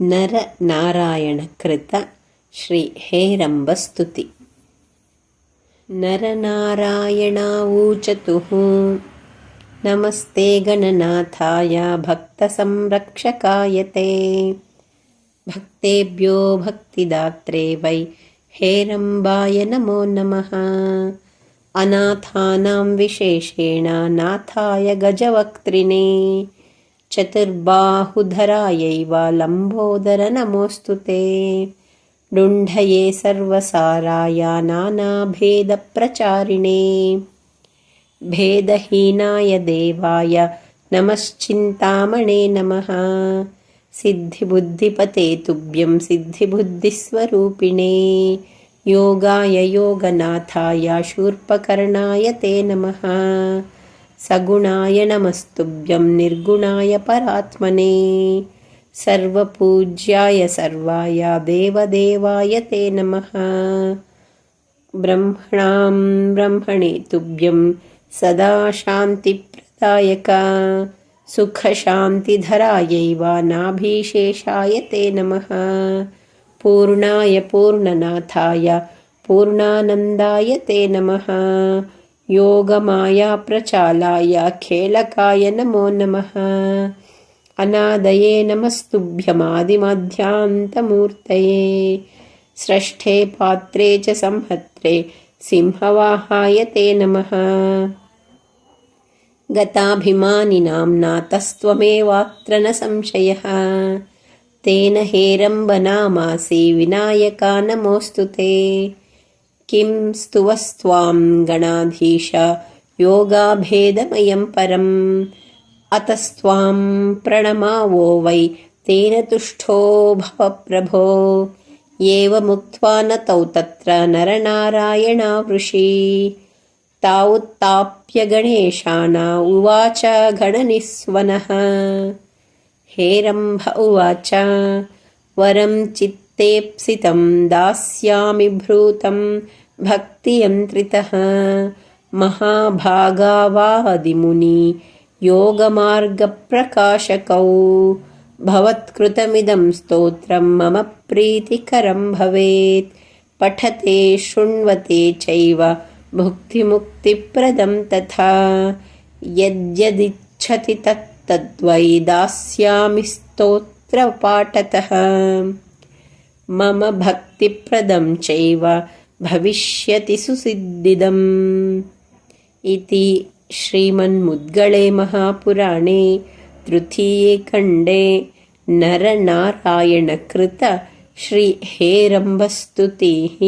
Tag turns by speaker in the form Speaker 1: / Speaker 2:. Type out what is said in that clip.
Speaker 1: नरनारायणकृत श्रीहेरम्बस्तुति नरनारायणावूचतुः। नमस्ते गणनाथाय भक्तसंरक्षकाय ते भक्तेभ्यो भक्तिदात्रे वै हेरम्बाय नमो नमः। अनाथानां विशेषेण नाथाय गजवक्त्रिणे चतुर्बाहुधरायैव लम्बोदर नमोऽस्तु ते। डुण्ढये सर्वसाराय नानाभेदप्रचारिणे। भेदहीनाय देवाय नमश्चिन्तामणे नमः। सिद्धिबुद्धिपते तुभ्यं सिद्धिबुद्धिस्वरूपिणे। योगाय योगनाथाय शूर्पकर्णाय ते नमः सगुणाय नमस्तुभ्यं निर्गुणाय परात्मने। सर्वपूज्याय सर्वाय देवदेवाय ते नमः। ब्रह्मणां ब्रह्मणे तुभ्यं सदा शान्तिप्रदायक। सुखशान्तिधरायैव नाभिशेषाय ते नमः। पूर्णाय पूर्णनाथाय पूर्णानन्दाय ते नमः योगमायाप्रचालाय खेलकाय नमो नमः। अनादये नमस्तुभ्यमादिमध्यान्तमूर्तये। स्रष्ठे पात्रे च संहत्रे सिंहवाहाय ते नमः। गताभिमानिनां नातस्त्वमेवात्र न संशयः। तेन हेरम्बनामासि विनायका नमोऽस्तु ते किं स्तुवस्त्वां गणाधीश योगाभेदमयं परम्। अतस्त्वां प्रणमावो वै तेन तुष्टो भव प्रभो एवमुक्त्वा न तौ तत्र नरनारायणावृषि तावुत्ताप्य गणेशाना उवाच गणनिस्वनः। हेरम्भ उवाच वरं चित् तेप्सितं दास्यामि भ्रूतं भक्तियन्त्रितः महाभागावादिमुनि योगमार्गप्रकाशकौ। भवत्कृतमिदं स्तोत्रं मम प्रीतिकरं भवेत्। पठते शृण्वते चैव भुक्तिमुक्तिप्रदं तथा। यद्यदिच्छति तत्तद्वै दास्यामि स्तोत्रपाठतः। मम भक्तिप्रदं चैव भविष्यति सुसिद्धिदम् इति श्रीमन्मुद्गळे महापुराणे तृतीये खण्डे नरनारायणकृत श्रीहेरम्बस्तुतिः